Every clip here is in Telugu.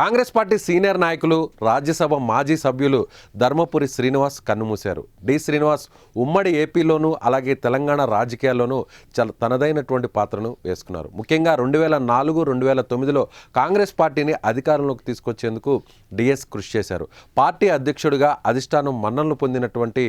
కాంగ్రెస్ పార్టీ సీనియర్ నాయకులు రాజ్యసభ మాజీ సభ్యులు ధర్మపురి శ్రీనివాస్ కన్నుమూశారు. డి. శ్రీనివాస్ ఉమ్మడి ఏపీలోనూ అలాగే తెలంగాణ రాజకీయాల్లోనూ చాలా తనదైనటువంటి పాత్రను వేసుకున్నారు. ముఖ్యంగా రెండు వేల నాలుగు రెండు వేల తొమ్మిదిలో కాంగ్రెస్ పార్టీని అధికారంలోకి తీసుకొచ్చేందుకు డిఎస్ కృషి చేశారు. పార్టీ అధ్యక్షుడిగా అధిష్టానం మన్ననలు పొందినటువంటి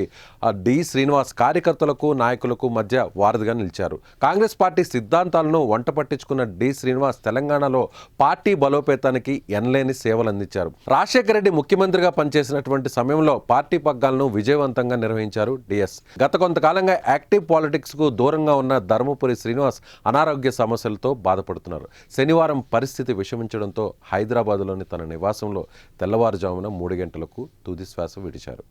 డి. శ్రీనివాస్ కార్యకర్తలకు నాయకులకు మధ్య వారధిగా నిలిచారు. కాంగ్రెస్ పార్టీ సిద్ధాంతాలను వంట పట్టించుకున్న డి. శ్రీనివాస్ తెలంగాణలో పార్టీ బలోపేతానికి ఎనలేని సేవలు అందించారు. రాజశేఖర రెడ్డి ముఖ్యమంత్రిగా పనిచేసినటువంటి సమయంలో పార్టీ పగ్గాలను విజయవంతంగా నిర్వహించారు డిఎస్ గత కొంతకాలంగా యాక్టివ్ పాలిటిక్స్కు దూరంగా ఉన్న ధర్మపురి శ్రీనివాస్ అనారోగ్య సమస్యలతో బాధపడుతున్నారు. శనివారం పరిస్థితి విషమించడంతో హైదరాబాద్లోని తన నివాసంలో తెల్లవారుజామున మూడు గంటలకు తుది శ్వాస విడిచారు.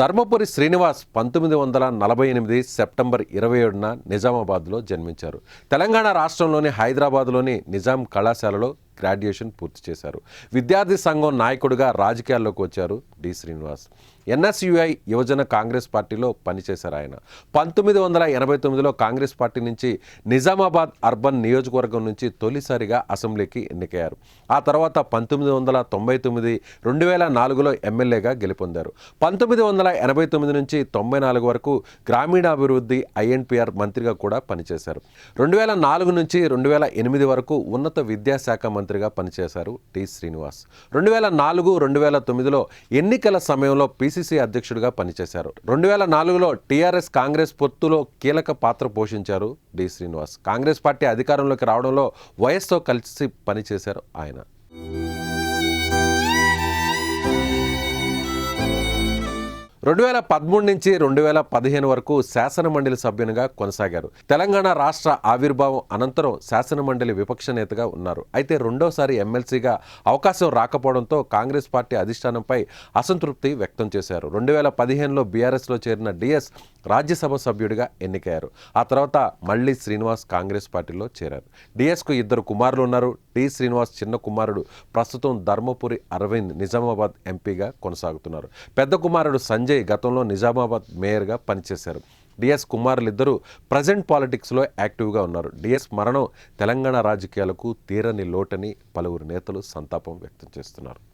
ధర్మపురి శ్రీనివాస్ పంతొమ్మిది వందల నలభై ఎనిమిది సెప్టెంబర్ ఇరవై ఏడున నిజామాబాద్లో జన్మించారు. తెలంగాణ రాష్ట్రంలోని హైదరాబాద్లోని నిజాం కళాశాలలో గ్రాడ్యుయేషన్ పూర్తి చేశారు. విద్యార్థి సంఘం నాయకుడిగా రాజకీయాల్లోకి వచ్చారు డి శ్రీనివాస్. ఎన్ఎస్యుఐ యువజన కాంగ్రెస్ పార్టీలో పనిచేశారు ఆయన. పంతొమ్మిది వందల ఎనభై తొమ్మిదిలో కాంగ్రెస్ పార్టీ నుంచి నిజామాబాద్ అర్బన్ నియోజకవర్గం నుంచి తొలిసారిగా అసెంబ్లీకి ఎన్నికయ్యారు. ఆ తర్వాత పంతొమ్మిది వందల తొంభై తొమ్మిది రెండు వేల నాలుగులో ఎమ్మెల్యేగా గెలుపొందారు. పంతొమ్మిది వందల ఎనభై తొమ్మిది నుంచి తొంభై నాలుగు వరకు గ్రామీణాభివృద్ధి ఐఎన్పిఆర్ మంత్రిగా కూడా పనిచేశారు. రెండు వేల నాలుగు నుంచి రెండు వేల ఎనిమిది వరకు ఉన్నత విద్యాశాఖ మంత్రి మంత్రిగా పనిచేశారు టి శ్రీనివాస్. రెండు వేల నాలుగు రెండు వేల తొమ్మిదిలో ఎన్నికల సమయంలో పిసిసి అధ్యక్షుడిగా పనిచేశారు. రెండు వేల నాలుగులో టీఆర్ఎస్ కాంగ్రెస్ పొత్తులో కీలక పాత్ర పోషించారు డి శ్రీనివాస్. కాంగ్రెస్ పార్టీ అధికారంలోకి రావడంలో వైఎస్తో కలిసి పనిచేశారు ఆయన. రెండు వేల పదమూడు నుంచి రెండు వేల పదిహేను వరకు శాసనమండలి సభ్యునిగా కొనసాగారు. తెలంగాణ రాష్ట్ర ఆవిర్భావం అనంతరం శాసనమండలి విపక్ష నేతగా ఉన్నారు. అయితే రెండోసారి ఎమ్మెల్సీగా అవకాశం రాకపోవడంతో కాంగ్రెస్ పార్టీ అధిష్టానంపై అసంతృప్తి వ్యక్తం చేశారు. రెండు వేల పదిహేనులో బీఆర్ఎస్లో చేరిన డిఎస్ రాజ్యసభ సభ్యుడిగా ఎన్నికయ్యారు. ఆ తర్వాత మళ్ళీ శ్రీనివాస్ కాంగ్రెస్ పార్టీలో చేరారు. డిఎస్కు ఇద్దరు కుమారులు ఉన్నారు. టి శ్రీనివాస్ చిన్న కుమారుడు ప్రస్తుతం ధర్మపురి అరవింద్ నిజామాబాద్ ఎంపీగా కొనసాగుతున్నారు. పెద్ద కుమారుడు సంజయ్ గతంలో నిజామాబాద్ మేయర్గా పనిచేశారు. డిఎస్ కుమారులిద్దరూ ప్రజెంట్ పాలిటిక్స్లో యాక్టివ్గా ఉన్నారు. డిఎస్ మరణం తెలంగాణ రాజకీయాలకు తీరని లోటని పలువురు నేతలు సంతాపం వ్యక్తం చేస్తున్నారు.